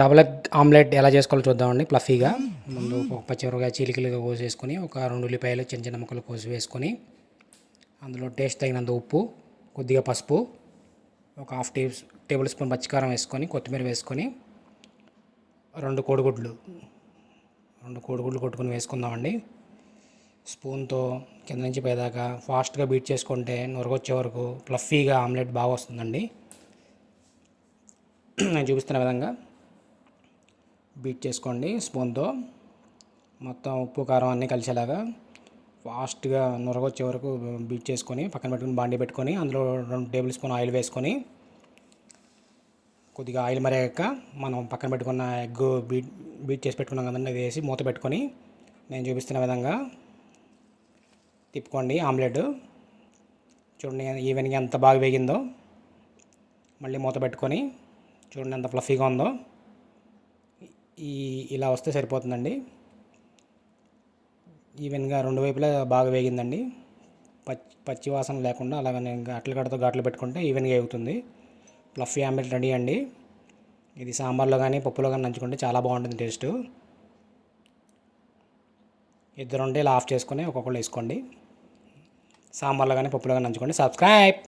Double egg omelette ఎలా చేసుకోవాలో చూద్దామండి ప్లఫీగా. ముందు ఒక పచ్చిమిరపకాయ చీలికలుగా కోసేసుకొని ఒక రెండు ఉల్లిపాయలు చిన్న చిన్న ముక్కలు కోసి వేసుకొని అందులో టేస్ట్ తగినంత ఉప్పు కొద్దిగా పసుపు ఒక హాఫ్ టీ టేబుల్ స్పూన్ పచ్చికారం వేసుకొని కొత్తిమీర వేసుకొని రెండు కోడిగుడ్లు రెండు కోడిగుడ్లు కొట్టుకొని వేసుకుందామండి. స్పూన్తో కింద నుంచి పైదాకా ఫాస్ట్గా బీట్ చేసుకుంటే నొరగొచ్చే వరకు ఫ్లఫీగా ఆమ్లెట్ బాగా వస్తుందండి. నేను చూపిస్తున్న విధంగా బీట్ చేసుకోండి స్పూన్తో. మొత్తం ఉప్పు కారం అన్నీ కలిసేలాగా ఫాస్ట్గా నురగొచ్చే వరకు బీట్ చేసుకొని పక్కన పెట్టుకుని బాండీ పెట్టుకొని అందులో రెండు టేబుల్ స్పూన్ ఆయిల్ వేసుకొని కొద్దిగా ఆయిల్ మరిగాక మనం పక్కన పెట్టుకున్న ఎగ్ బీట్ బీట్ చేసి పెట్టుకున్నాం కదండి అది వేసి మూత పెట్టుకొని నేను చూపిస్తున్న విధంగా తిప్పుకోండి ఆమ్లెట్. చూడండి ఈవెన్గా ఎంత బాగా వేగిందో. మళ్ళీ మూత పెట్టుకొని చూడండి ఎంత ఫ్లఫీగా ఉందో. ఈ ఇలా వస్తే సరిపోతుందండి. ఈవెన్గా రెండు వైపులా బాగా వేగిందండి. పచ్చి పచ్చి వాసన లేకుండా అలాగే నేను అట్ల గడతో ఘాట్లు పెట్టుకుంటే ఈవెన్గా అవుతుంది. ప్లఫ్ ఆమ్లెట్ రెడీ అండి. ఇది సాంబార్లో కానీ పప్పులో కానీ నంచుకుంటే చాలా బాగుంటుంది టేస్ట్. ఇద్దరు ఉంటే ఇలా ఆఫ్ చేసుకొని ఒక్కొక్కళ్ళు వేసుకోండి. సాంబార్లో కానీ పప్పులో కానీ నంచుకోండి. సబ్స్క్రైబ్